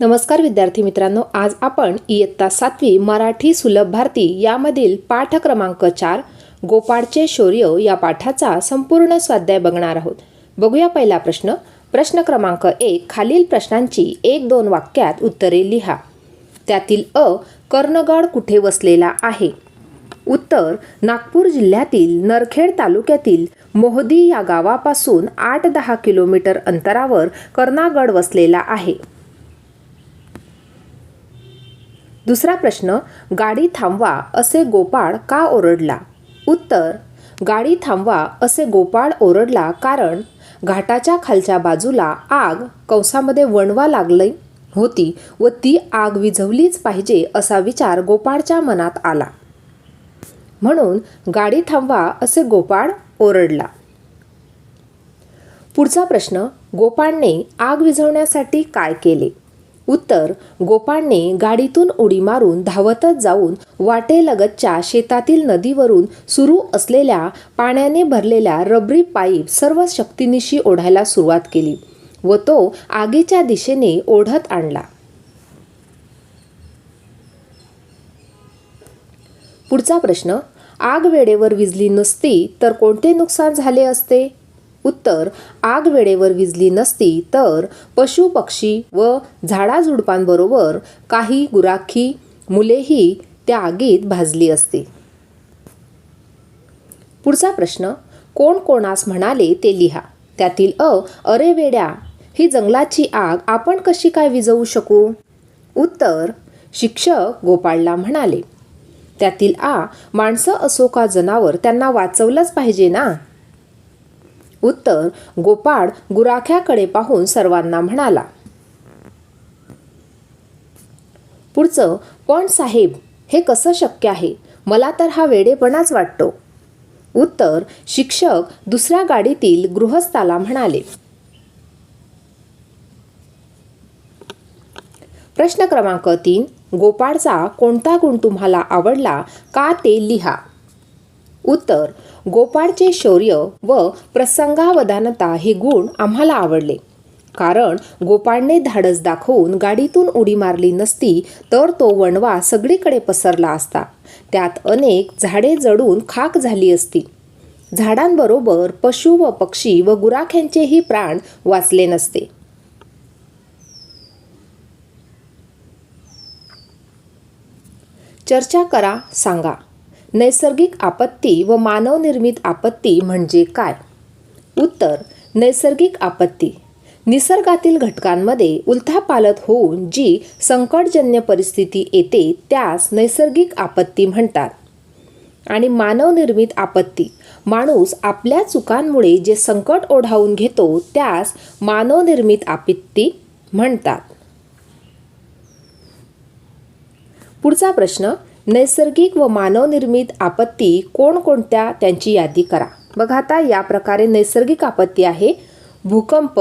नमस्कार विद्यार्थी मित्रांनो आज आपण इयत्ता सातवी मराठी सुलभ भारती यामधील पाठ क्रमांक चार गोपाळचे शौर्य या पाठाचा संपूर्ण स्वाध्याय बघणार आहोत. बघूया पहिला प्रश्न. प्रश्न क्रमांक एक खालील प्रश्नांची एक दोन वाक्यात उत्तरे लिहा. त्यातील अ कर्णगड कुठे वसलेला आहे? उत्तर नागपूर जिल्ह्यातील नरखेड तालुक्यातील मोहदी या गावापासून आठ दहा किलोमीटर अंतरावर कर्णागड वसलेला आहे. दुसरा प्रश्न गाडी थांबवा असे गोपाळ का ओरडला? उत्तर गाडी थांबवा असे गोपाळ ओरडला कारण घाटाच्या खालच्या बाजूला आग कंसामध्ये वणवा लागली होती व ती आग विझवलीच पाहिजे असा विचार गोपाळच्या मनात आला. म्हणून गाडी थांबवा असे गोपाळ ओरडला. पुढचा प्रश्न गोपाळने आग विझवण्यासाठी काय केले? उत्तर गोपाळने गाडीतून उडी मारून धावतच जाऊन वाटेलगतच्या शेतातील नदीवरून सुरू असलेल्या पाण्याने भरलेल्या रबरी पाईप सर्व शक्तीनिशी ओढायला सुरुवात केली व तो आगीच्या दिशेने ओढत आणला. पुढचा प्रश्न आग वेळेवर विजली नसती तर कोणते नुकसान झाले असते? उत्तर आग वेळेवर विजली नसती तर पशु पक्षी व झाडाझुडपांबरोबर काही गुराखी मुलेही त्या आगीत भाजली असती. पुढचा प्रश्न कोण कोणास म्हणाले ते लिहा. त्यातील अ अरे वेड्या ही जंगलाची आग आपण कशी काय विजवू शकू? उत्तर शिक्षक गोपाळला म्हणाले. त्यातील आ माणसं असो का जनावर त्यांना वाचवलंच पाहिजे ना? उत्तर गोपाळ गुराख्याकडे पाहून सर्वांना म्हणाला. पुढचं पण साहेब हे कसं शक्य आहे? मला तर हा वेडेपणाच वाटतो. उत्तर शिक्षक दुसऱ्या गाडीतील गृहस्थाला म्हणाले. प्रश्न क्रमांक तीन गोपाळचा कोणता गुण तुम्हाला आवडला का ते लिहा. उत्तर गोपाळचे शौर्य व प्रसंगावधानता हे गुण आम्हाला आवडले. कारण गोपाळने धाडस दाखवून गाडीतून उडी मारली नसती तर तो वणवा सगळीकडे पसरला असता. त्यात अनेक झाडे जडून खाक झाली असती. झाडांबरोबर पशु व पक्षी व गुराख्यांचेही प्राण वाचले नसते. चर्चा करा सांगा. नैसर्गिक आपत्ती व मानवनिर्मित आपत्ती म्हणजे काय? उत्तर नैसर्गिक आपत्ती. निसर्गातील घटकांमध्ये उलथापालत होऊन जी संकटजन्य परिस्थिती येते त्यास नैसर्गिक आपत्ती म्हणतात. आणि मानवनिर्मित आपत्ती माणूस आपल्या चुकांमुळे जे संकट ओढावून घेतो त्यास मानवनिर्मित आपत्ती म्हणतात. पुढचा प्रश्न नैसर्गिक व मानवनिर्मित आपत्ती कोणकोणत्या त्यांची यादी करा. बघा आता या प्रकारे नैसर्गिक आपत्ती आहे. भूकंप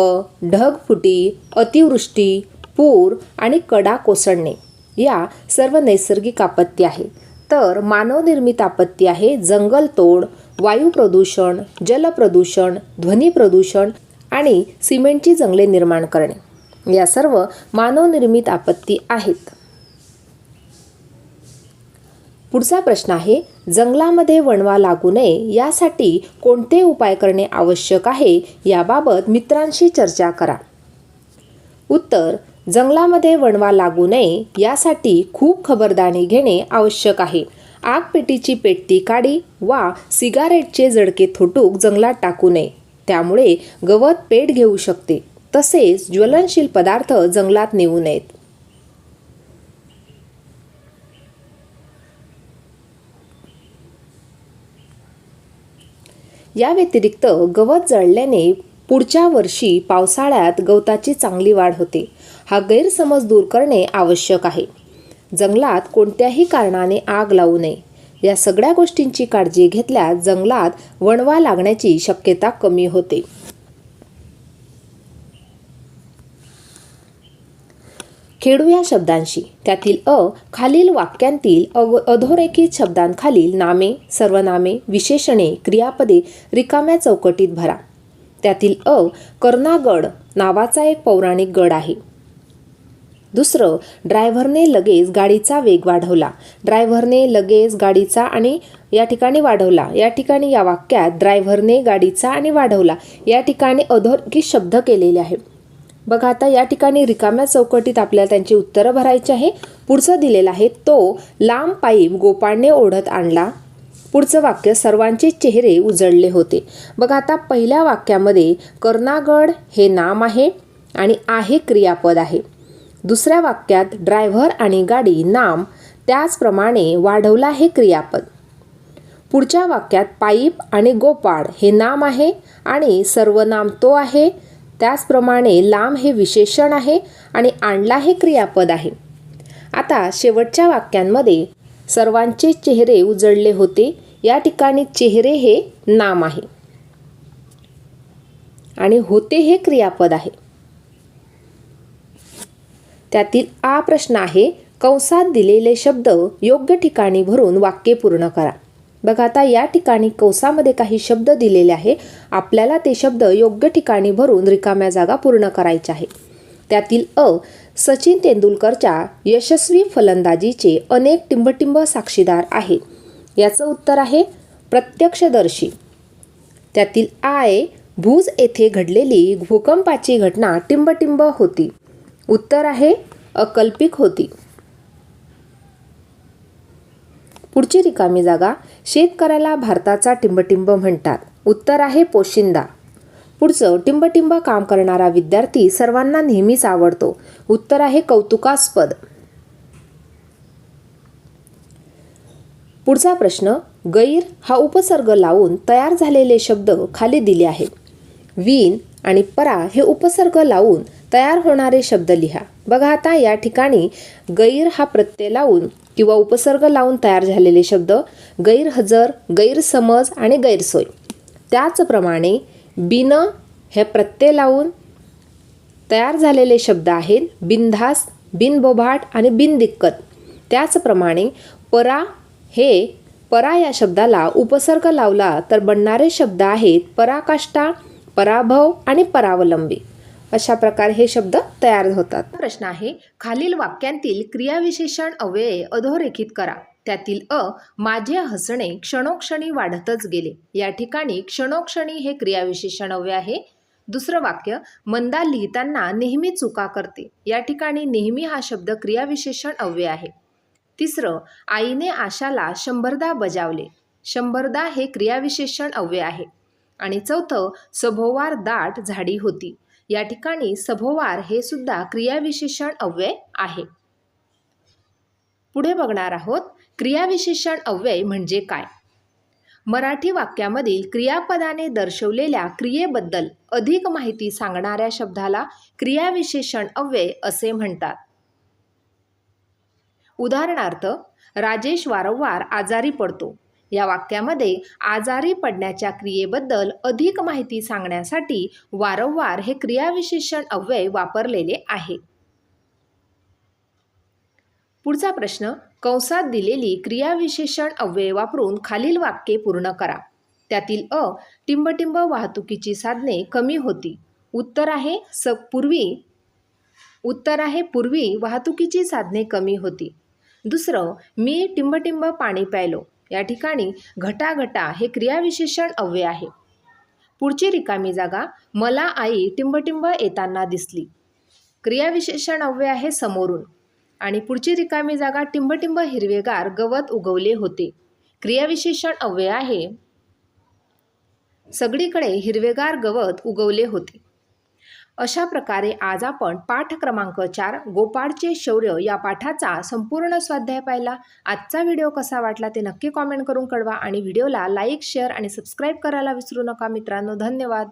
ढगफुटी अतिवृष्टी पूर आणि कडा कोसळणे या सर्व नैसर्गिक आपत्ती आहे. तर मानवनिर्मित आपत्ती आहे. जंगलतोड वायू प्रदूषण जलप्रदूषण ध्वनी प्रदूषण आणि सिमेंटची जंगले निर्माण करणे. या सर्व मानवनिर्मित आपत्ती आहेत. पुढचा प्रश्न आहे जंगलामध्ये वणवा लागू नये यासाठी कोणते उपाय करणे आवश्यक आहे याबाबत मित्रांशी चर्चा करा. उत्तर जंगलामध्ये वणवा लागू नये यासाठी खूप खबरदारी घेणे आवश्यक आहे. आगपेटीची पेटती काडी वा सिगारेटचे जडके थोटूक जंगलात टाकू नये त्यामुळे गवत पेट घेऊ शकते. तसेच ज्वलनशील पदार्थ जंगलात नेऊ नयेत. या व्यतिरिक्त गवत जळल्याने पुढच्या वर्षी पावसाळ्यात गवताची चांगली वाढ होते. हा गैरसमज दूर करणे आवश्यक आहे. जंगलात कोणत्याही कारणाने आग लावू नये. या सगळ्या गोष्टींची काळजी घेतल्यास जंगलात वणवा लागण्याची शक्यता कमी होते. खेडू या शब्दांशी. त्यातील अ खालील वाक्यांतील अव अधोरेखित शब्दांखालील नामे सर्वनामे विशेषणे क्रियापदे रिकाम्या चौकटीत भरा. त्यातील अ कर्णागड नावाचा एक पौराणिक गड आहे. दुसरं ड्रायव्हरने लगेच गाडीचा वेग वाढवला. ड्रायव्हरने लगेच गाडीचा आणि या ठिकाणी वाढवला. या ठिकाणी या वाक्यात ड्रायव्हरने गाडीचा आणि वाढवला. या ठिकाणी अधोरेखित शब्द केलेले आहे बघा आता या ठिकाणी रिकाम्या चौकटीत आपल्याला त्यांची उत्तरं भरायची आहे. पुढचं दिलेलं आहे तो लांब पाईप गोपाळने ओढत आणला. पुढचं वाक्य सर्वांचे चेहरे उजळले होते. बघा आता पहिल्या वाक्यामध्ये कर्नागड हे नाम आहे आणि आहे क्रियापद आहे. दुसऱ्या वाक्यात ड्रायव्हर आणि गाडी नाम त्याचप्रमाणे वाढवला हे क्रियापद. पुढच्या वाक्यात पाईप आणि गोपाळ हे नाम आहे आणि सर्वनाम तो आहे. त्याचप्रमाणे लांब हे विशेषण आहे आणि आणला हे क्रियापद आहे. आता शेवटच्या वाक्यांमध्ये सर्वांचे चेहरे उजळले होते. या ठिकाणी चेहरे हे नाम आहे. आणि होते हे क्रियापद आहे. त्यातील आ प्रश्न आहे कंसात दिलेले शब्द योग्य ठिकाणी भरून वाक्य पूर्ण करा. बघा आता या ठिकाणी कोसामध्ये काही शब्द दिलेले आहे. आपल्याला ते शब्द योग्य ठिकाणी भरून रिकाम्या जागा पूर्ण करायच्या आहे. त्यातील अ सचिन तेंडुलकरच्या यशस्वी फलंदाजीचे अनेक टिंबटिंब साक्षीदार आहे. याचं उत्तर आहे प्रत्यक्षदर्शी. त्यातील आय भूज येथे घडलेली भूकंपाची घटना टिंबटिंब होती. उत्तर आहे अकल्पिक होती. पुढची रिकामी जागा शेतकऱ्याला भारताचा टिंबटिंब म्हणतात. उत्तर आहे पोशिंदा. पुढचं टिंबटिंब काम करणारा विद्यार्थी सर्वांना नेहमीच आवडतो. उत्तर आहे कौतुकास्पद. पुढचा प्रश्न गैर हा उपसर्ग लावून तयार झालेले शब्द खाली दिले आहेत. विन आणि परा हे उपसर्ग लावून तयार होणारे शब्द लिहा. बघा आता या ठिकाणी गैर हा प्रत्यय लावून किंवा उपसर्ग लावून तयार झालेले शब्द गैरहजर गैरसमज आणि गैरसोय. त्याचप्रमाणे बिन हे प्रत्यय लावून तयार झालेले शब्द आहेत बिनधास बिनबोभाट आणि बिनदिक्कत. त्याचप्रमाणे परा हे परा या शब्दाला उपसर्ग लावला तर बनणारे शब्द आहेत पराकाष्ठा पराभव आणि परावलंबी. अशा प्रकारे हे शब्द तयार होतात. प्रश्न आहे खालील वाक्यांतील क्रियाविशेषण अव्यय अधोरेखित करा. त्यातील अ माझे हसणे क्षणोक्षणी वाढतच गेले. या ठिकाणी क्षणोक्षणी हे क्रियाविशेषण अव्यय आहे. दुसरं वाक्य मंदा लिहिताना नेहमी चुका करते. या ठिकाणी नेहमी हा शब्द क्रियाविशेषण अव्यय आहे. तिसरं आईने आशाला शंभरदा बजावले. शंभरदा हे क्रियाविशेषण अव्यय आहे. आणि चौथं सभोवार दाट झाडी होती. या ठिकाणी सभोवार हे सुद्धा क्रियाविशेषण अव्यय आहे. पुढे बघणार आहोत क्रियाविशेषण अव्यय म्हणजे काय? मराठी वाक्यामधील क्रियापदाने दर्शवलेल्या क्रियेबद्दल अधिक माहिती सांगणाऱ्या शब्दाला क्रियाविशेषण अव्यय असे म्हणतात. उदाहरणार्थ राजेश वारंवार आजारी पडतो. या वाक्यामध्ये आजारी पडण्याच्या क्रियेबद्दल अधिक माहिती सांगण्यासाठी वारंवार हे क्रियाविशेषण अव्यय वापरलेले आहे. पुढचा प्रश्न कंसात दिलेली क्रियाविशेषण अव्यय वापरून खालील वाक्ये पूर्ण करा. त्यातील अ टिंबटिंब वाहतुकीची साधने कमी होती. उत्तर आहे स पूर्वी. उत्तर आहे पूर्वी वाहतुकीची साधने कमी होती. दुसरं मी टिंबटिंब पाणी प्यायलो. या ठिकाणी घटाघटा हे क्रियाविशेषण अव्यय आहे. पुढची रिकामी जागा मला आई टिंबटिंब येताना दिसली. क्रियाविशेषण अव्यय आहे समोरून. आणि पुढची रिकामी जागा टिंबटिंब हिरवेगार गवत उगवले होते. क्रियाविशेषण अव्यय आहे. सगळीकडे हिरवेगार गवत उगवले होते. अशा प्रकारे आज आपण पाठ क्रमांक चार गोपाळचे शौर्य या पाठाचा संपूर्ण स्वाध्याय पाहिला. आजचा व्हिडिओ कसा वाटला ते नक्की कॉमेंट करून कळवा आणि व्हिडिओला लाईक शेअर आणि सबस्क्राईब करायला विसरू नका मित्रांनो. धन्यवाद.